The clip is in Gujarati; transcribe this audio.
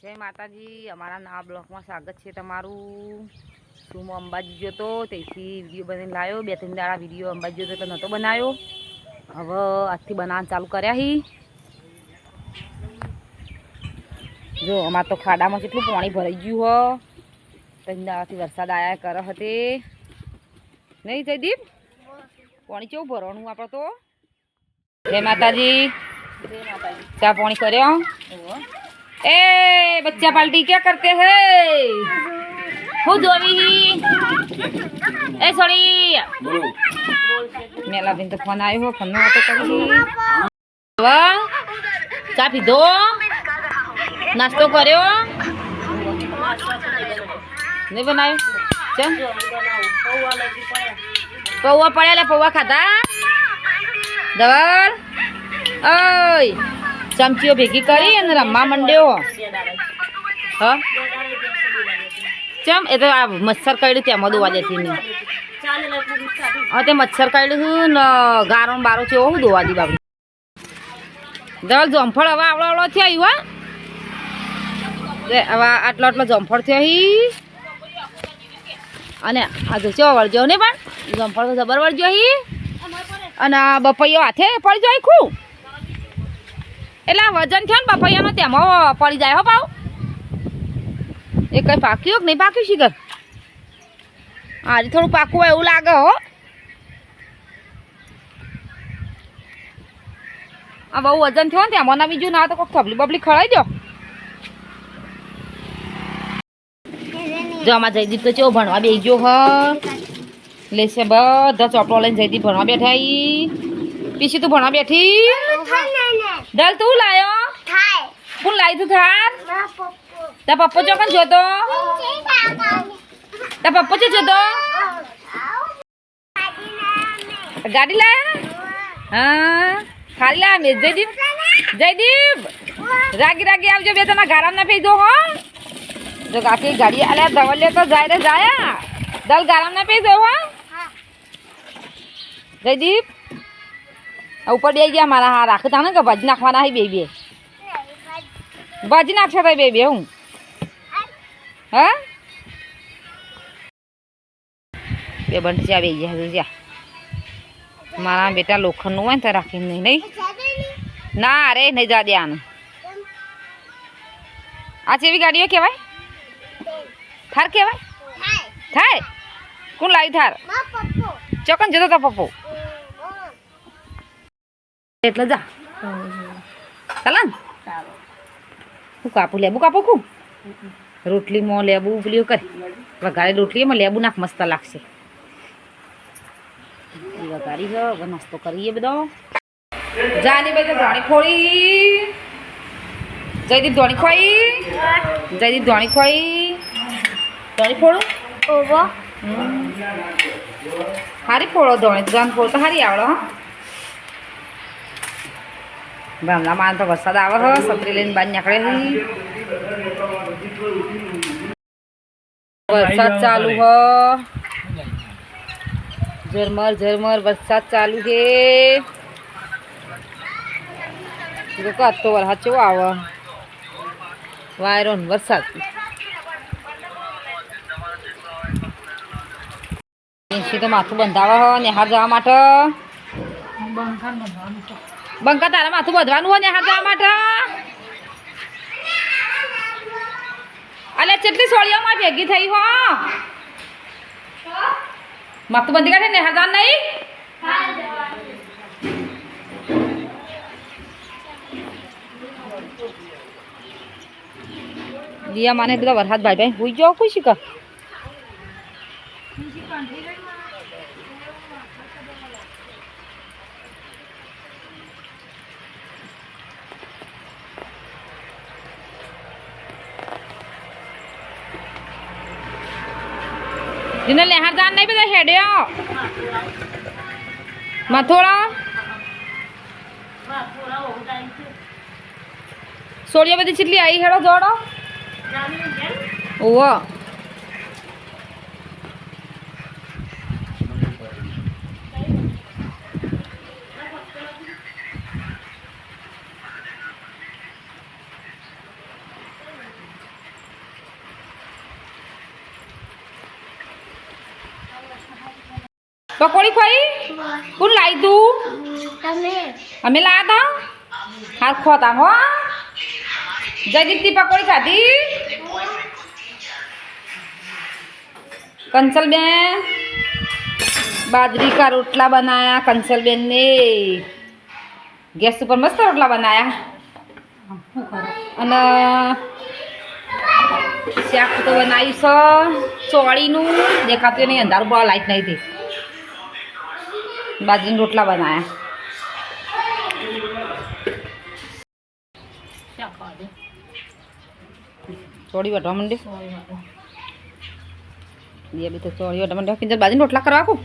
જય માતાજી, અમારા ના બ્લોકમાં સ્વાગત છે તમારું. શું હું અંબાજી ગયો તો? તેથી વીડિયો બનીને લાવ્યો, બે ત્રણ દાડા વીડિયો અંબાજી જોતો તો નહોતો બનાવ્યો. હવે આજથી બનાવવાનું ચાલુ કર્યા હી. જો, અમારે તો ખાડામાં કેટલું પાણી ભરાઈ ગયું હો. ત્રણ દાડાથી વરસાદ આવ્યા કરે હતે. નહીં જયદીપ? પાણી કેવું ભરવાનું આપણે તો? જય માતાજી. ચા પાણી કર્યો? ए बच्चा पाल्टी क्या करते हैं હું જોવી એ સોરી મેલા બેન તો ફોન આવ્યો ફોન નો વાતો કરી વાહ, ચા પીધો નાસ્તો કર્યો નહીં બનાવ્યો ચમ પૌવા પડ્યા લે પૌવા ખાધા દવર ઓય ચમચીઓ ભેગી કરી અને રમવા માંડ્યો. હ? ચમ એ તો આ મચ્છર કાઢ્યું તેમાં દોવા દેતી ને હા તે મચ્છર કાઢ્યું ને ગારો બારો છે એવું દોવા દી બાબુ દર જમફળ હવે આવડો આવડો થયો હા. હવે આટલો આટલો જમફળ થયો હી. અને આ જો ચો વળજો ને પણ? જમફળ તો જબર વળજો હી. અને બપૈયો હાથે પડજો જાય ખું એટલે આ વજન થયો ને પપૈયાનો તેમાં. પડી જાય હો ભાવ એ કઈ પાક્યું કે નહીં પાક્યું શીખર? આજે થોડું પાકું હોય એવું લાગે હો. આ બહુ વજન થયો ને તેમાં. ના બીજું ના તો કોઈ થબલી બબલી ખળાઈ દો. જો આમાં જયદીપ તો ચેવો ભણવા બે ગયો હ. લેશે બધા ચોપડો લઈને જયદીપ ભણવા બેઠા પીસી તું ભણવા બેઠી? દલ તું લાયો? કોણ લાવી તું થાર? તા પપ્પો. ચોકન જોતો. તા પપ્પો જો જોતો. ગાડી લાયા? હા. ખાલી લાયા મેં. જયદીપ. જયદીપ. રાગી રાગી આવજો. બે તના ગારામ ના પી દો હો. જો કાકી ગાડી આલ્યા ધવલ્યો તો જાય રે જાયા. દલ ગારામ ના પી દો હો. જયદીપ. ઉપર બે ગયા મારા હા રાખતા ને કે ભાજી નાખવાના હે બે બે? ભાજી નાખશે તો બે બે હું. હા? બે બંધ છે બે ગયા હજુ જ્યાં મારા બેટા લોખંડનું હોય ને તો રાખીને નહીં નહીં? ના અરે નહીં જા દે આને આ ચેવી ગાડીઓ કહેવાય? થાર કહેવાય? થાય. કોણ લાવી થાર? ચોકન જતો તો પપ્પો. એટલે જા. ચાલે ને. હું કાપું લેબુ કાપો કું? રોટલીમાં લેબુ પેલી કરી. વઘારે રોટલીમાં લેબુ નાખ મસ્ત લાગશે. વઘારી હવે નાસ્તો કરીએ બધો. જાની તો ધોણી ખોળી. જયદીપ ધોણી ખોઈ. જયદીપ ધોણી ખોઈ. ધોણી ફોડું હારી ફોડો ધોણી. ધોણ ફોડ તો હારી આવડો હા. ગામડામાં તો વરસાદ આવે હ છત્રી લઈને બહાર નીકળે વરસાદ ચાલુ હ ઝરમર ઝરમર વરસાદ ચાલુ છે તો વરસાદ કેવો આવે વાયરો વરસાદ તો માથું બંધાવે હ નિહાર જવા માટે બંકા તારા માથું બધવાનું હોય નેહાર જવા માટે? અલે કેટલી સોળીઓમાં ભેગી થઈ હો? માથું બંધી કાઢે ને જવા નહીં? દિયા માને બધા વરસાદ ભાઈ ભાઈ હોઈ જાઓ કોઈ શીખર જાન નહીં બધા હેડ્યો મથોડા સોળિયા બધી ચીટલી આવી હેડો જોડો ઓવો પકોડી ખાઈ? કોણ લાવી તું? અમે. લાયા તા? હાથ ખોતા હો. જયદીપથી પકોડી ખાધી? કંચલબેન બાજરી કા રોટલા બનાયા કંચલબેન ને ગેસ ઉપર મસ્ત રોટલા બનાયા. અને શાક તો બનાવ્યું છે ચોળીનું. દેખાતું નહીં અંધારું બહુ લાઈટ નહીં હતી. બાજરીના રોટલા બનાયા ચોળી વટવા માંડે એ બી તો ચોળી વટવા માંડે કિંજલ બાજરીના રોટલા કરવા આખું